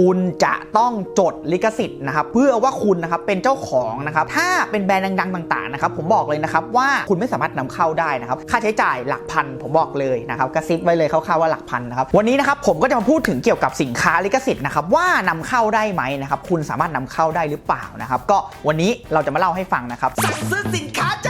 คุณจะต้องจดลิขสิทธิ์นะครับเพื่อว่าคุณนะครับเป็นเจ้าของนะครับถ้าเป็นแบรนด์ดังๆต่างๆนะครับผมบอกเลยนะครับว่าคุณไม่สามารถนำเข้าได้นะครับค่าใช้จ่ายหลักพันผมบอกเลยนะครับกระซิบไว้เลยคร่าวๆว่าหลักพันนะครับวันนี้นะครับผมก็จะมาพูดถึงเกี่ยวกับสินค้าลิขสิทธิ์นะครับว่านำเข้าได้ไหมนะครับคุณสามารถนำเข้าได้หรือเปล่านะครับก็วันนี้เราจะมาเล่าให้ฟังนะครับสั่งซื้อสินค้าจา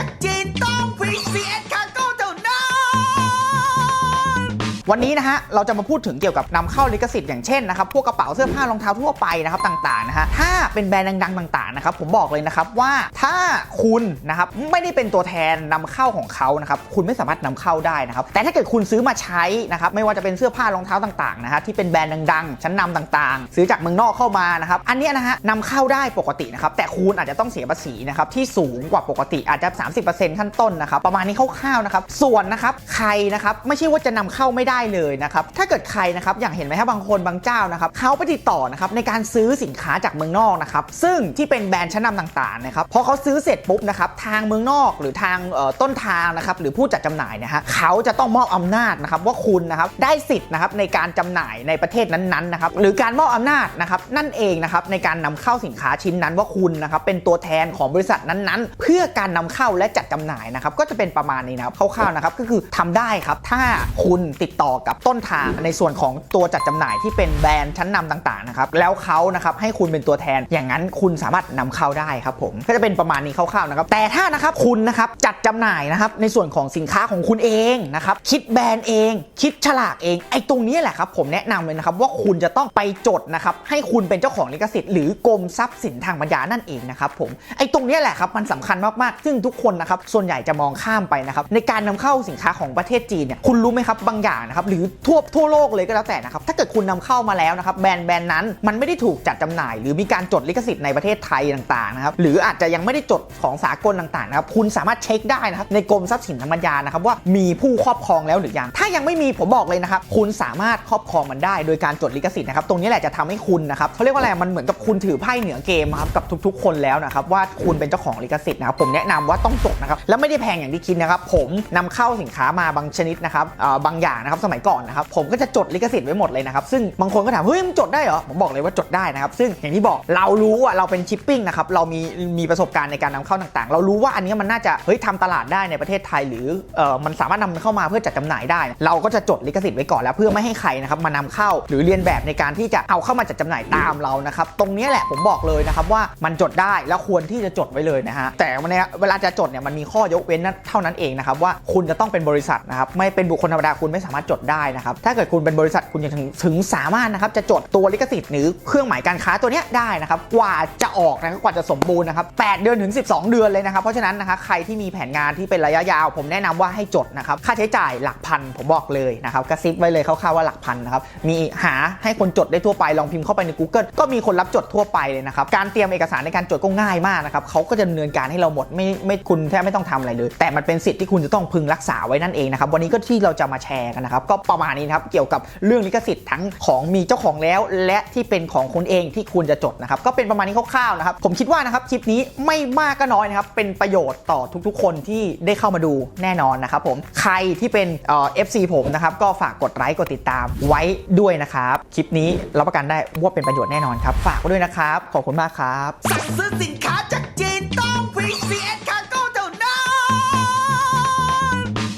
วันนี้นะฮะเราจะมาพูดถึงเกี่ยวกับนำเข้าลิขสิทธิ์อย่างเช่นนะครับพวกกระเป๋าเสื้อผ้ารองเท้าทั่วไปนะครับต่างๆนะฮะถ้าเป็นแบรนด์ดังๆต่างๆนะครับผมบอกเลยนะครับว่าถ้าคุณนะครับไม่ได้เป็นตัวแทนนำเข้าของเขานะครับคุณไม่สามารถนำเข้าได้นะครับแต่ถ้าเกิดคุณซื้อมาใช้นะครับไม่ว่าจะเป็นเสื้อผ้ารองเท้าต่างๆนะฮะที่เป็นแบรนด์ดังๆ ชั้นนำต่างๆ ซื้อจากเมืองนอกเข้ามานะครับอันนี้นะฮะนำเข้าได้ปกตินะครับแต่คุณอาจจะต้องเสียภาษีนะครับที่สูงกว่าปกติอาจจะ 30%ขั้นต้นนะครับประมาณนี้คร่าวๆนะครับส่วนนะครับใครนะครับไม่ใช่ว่าจะนำเข้าไม่ได้เลยนะครับ ถ้าเกิดใครนะครับอย่างเห็นไหมครับบางคนบางเจ้านะครับเขาไปติดต่อนะครับในการซื้อสินค้าจากเมืองนอกนะครับซึ่งที่เป็นแบรนด์ชั้นนำต่างๆนะครับพอเขาซื้อเสร็จปุ๊บนะครับทางเมืองนอกหรือทางต้นทางนะครับหรือผู้จัดจำหน่ายนะฮะเขาจะต้องมอบอำนาจนะครับว่าคุณนะครับได้สิทธิ์นะครับในการจำหน่ายในประเทศนั้นๆนะครับหรือการมอบอำนาจนะครับนั่นเองนะครับในการนำเข้าสินค้าชิ้นนั้นว่าคุณนะครับเป็นตัวแทนของบริษัทนั้นๆ เพื่อการนำเข้าและจัดจำหน่ายนะครับก็จะเป็นประมาณนี้นะครับคร่าวๆนะครับก็คือทำได้ครับถ้าคุณติดต่อกับต้นทางในส่วนของตัวจัดจำหน่ายที่เป็นแบรนด์ชั้นนำต่างๆนะครับแล้วเขานะครับให้คุณเป็นตัวแทนอย่างนั้นคุณสามารถนำเข้าได้ครับผมก็จะเป็นประมาณนี้คร่าวๆนะครับแต่ถ้านะครับคุณนะครับจัดจำหน่ายนะครับในส่วนของสินค้าของคุณเองนะครับคิดแบรนด์เอง คิดฉลากเองไอ้ตรงนี้แหละครับผมแนะนำเลยนะครับว่าคุณจะต้องไปจดนะครับให้คุณเป็นเจ้าของลิขสิทธิ์หรือกรมทรัพย์สินทางปัญญานั่นเองนะครับผมไอ้ตรงนี้แหละครับมันสำคัญมากๆ ซึ่งทุกคนนะครับส่วนใหญ่จะมองข้ามไปนะครับในการนำเข้าสินค้าของประเทศจีนเนี่ยคุณรู้ไหมครับบางอย่างนะครับหรือทั่วทั่วโลกเลยก็แล้วแต่นะครับถ้าเกิดคุณนำเข้ามาแล้วนะครับแบรนด์แบรนด์นั้นมันไม่ได้ถูกจัดจำหน่าย หรือมีการจดลิขสิทธิ์ในประเทศไทยต่างๆนะครับหรืออาจจะยังไม่ได้จดของสากลต่างๆนะครับคุณสามารถเช็คได้นะครับในกรมทรัพย์สินทางปัญญานะครับว่ามีผู้ครอบครองแล้วหรือยังถ้ายังไม่มีผมบอกเลยนะครับคุณสามารถครอบครองมันได้ โดยการจดลิขสิทธิ์นะครับตรงนี้แหละจะทำให้คุณนะครับเขาเรียกว่าอะไรมันเหมือนกับคุณถือไพ่เหนือเกมครับกับทุก ๆ คนแล้วนะครับว่าคุณเป็นเจ้าของลิขสิทธิ์นะครับผมแนะนำว่าต้องจดนะครับแล้วไม่ได้แพงอย่างที่คิดนะครับผมนำเข้าสินค้ามาบางชนิดนะครับเอ่อบางอย่างนะครับสมัยก่อนนะครับผมก็จะจดลิขสิทธิ์ไว้หมดเลยนะครับซึ่งบางคนก็ถามเฮ้ยมันจดได้เหรอผมบอกเลยว่าจดได้นะครับซึ่งอย่างที่บอกเรารู้ว่าเราเป็นชิปปิ้งนะครับเรามีมีประสบการณ์ในการนำเข้าต่างๆ เรารู้ว่าอันนี้มันน่าจะเฮ้ยทำตลาดได้ในประเทศไทย หรือเออมันสามารถนำเข้ามาเพื่อจัดจำหน่ายได้ เราก็จะจดลิขสิทธิ์ไว้ก่อนแล้วเพื่อไม่ให้ใครนะครับมานำเข้าหรือเรียนแบบในการที่จะเอาเข้ามาจัดจำหน่ายตามเรานะครับตรงนี้แหละผมบอกเลยนะครับว่ามันจดได้แล้วควรที่จะจดไว้เลยนะฮะแต่วันนี้เวลาจะจดเนี่ยมันมีข้อยกเว้นนั่นเท่านั้นเองนะครับว่าคุณจะต้องเป็นบริษัทนะครับไม่เป็นบุคคลธรรมดาคุณไม่สามารถจดได้นะครับ ถ้าเกิดคุณเป็นบริษัทคุณยังถึงสามารถนะครับจะจดตัวลิขสิทธิ์หรือเครื่องหมายการค้าตัวนี้ได้นะครับ กว่าจะออกนะกว่าจะสมบูรณ์นะครับ8เดือนถึง 12 เดือนเลยนะครับ เพราะฉะนั้นนะคะใครที่มีแผนงานที่เป็นระยะยาว ผมแนะนำว่าให้จดนะครับ ค่าใช้จ่ายหลักพันผมบอกเลยนะครับกระซิบไว้เลยคร่าวๆว่าหลักพันนะครับ มีหาให้คนจดได้ทั่วไปลองพิมพ์เข้าไปใน Google ก็มีคนรับจดทั่วไปเลยนะครับ การเตรียมเอกสารในการจดก็ง่ายมากนะครับเขาก็จะดำเนินการให้เราหมดไม่ไม่คุณแทบไม่ต้องทำอะไรเลย แต่มันเป็นสิทธิ์ที่คุณจะต้องพึงรักษาไว้นั่นเองนะครับวันนี้ก็ที่เราจะมาแชร์กันนะครับก็ประมาณนี้นะครับเกี่ยวกับเรื่องลิขสิทธิ์ทั้งของมีเจ้าของแล้ว และที่เป็นของคุณเองที่คุณจะจดนะครับก็เป็นประมาณนี้คร่าวๆนะครับผมคิดว่านะครับคลิปนี้ไม่มากก็น้อยนะครับเป็นประโยชน์ต่อทุกๆ คนที่ได้เข้ามาดูแน่นอนนะครับผมใครที่เป็นเอฟซีผมนะครับก็ฝากกดไลค์กดติดตามไว้ด้วยนะครับคลิปนี้รับประกันได้ว่าเป็นประโยชน์แน่นอนครับฝากไว้ด้วยนะครับขอบคุณมากครับสั่งซื้อสินค้าจากจีนต้อง VCS